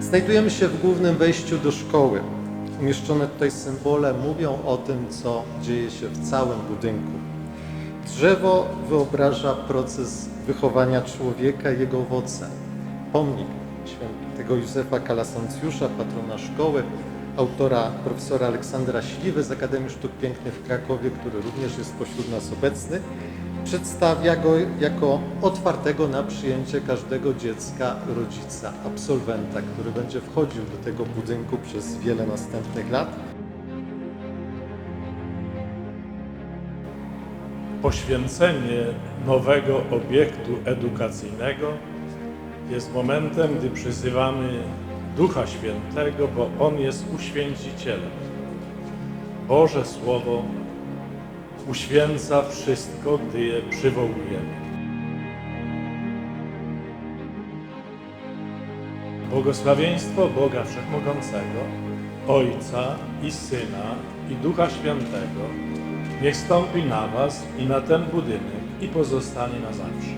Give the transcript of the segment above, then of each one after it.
Znajdujemy się w głównym wejściu do szkoły. Umieszczone tutaj symbole mówią o tym, co dzieje się w całym budynku. Drzewo wyobraża proces wychowania człowieka i jego owoce. Pomnik świętego Józefa Kalasancjusza, patrona szkoły, autora profesora Aleksandra Śliwy z Akademii Sztuk Pięknych w Krakowie, który również jest pośród nas obecny, przedstawia go jako otwartego na przyjęcie każdego dziecka, rodzica, absolwenta, który będzie wchodził do tego budynku przez wiele następnych lat. Poświęcenie nowego obiektu edukacyjnego jest momentem, gdy przyzywamy Ducha Świętego, bo On jest uświęcicielem. Boże Słowo uświęca wszystko, gdy je przywołujemy. Błogosławieństwo Boga Wszechmogącego, Ojca i Syna i Ducha Świętego niech stąpi na Was i na ten budynek i pozostanie na zawsze.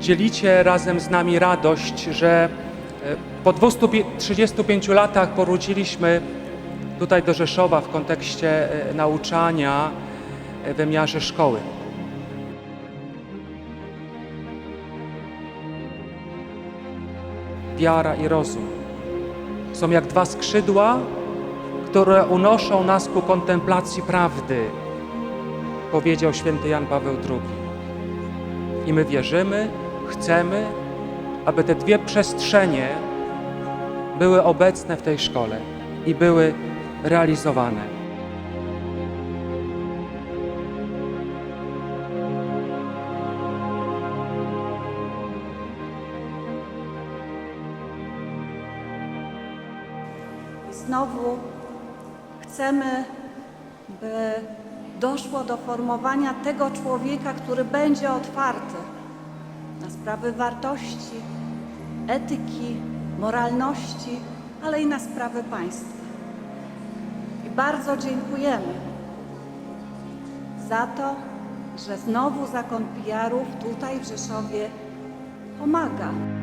Dzielicie razem z nami radość, że e, po 235 latach powróciliśmy tutaj do Rzeszowa w kontekście e, nauczania e, w wymiarze szkoły. Wiara i rozum są jak dwa skrzydła, które unoszą nas ku kontemplacji prawdy, powiedział święty Jan Paweł II. I my wierzymy, chcemy, aby te dwie przestrzenie były obecne w tej szkole i były realizowane. Znowu chcemy, by doszło do formowania tego człowieka, który będzie otwarty na sprawy wartości, etyki, moralności, ale i na sprawy państwa. I bardzo dziękujemy za to, że znowu Zakon PR-ów tutaj w Rzeszowie pomaga.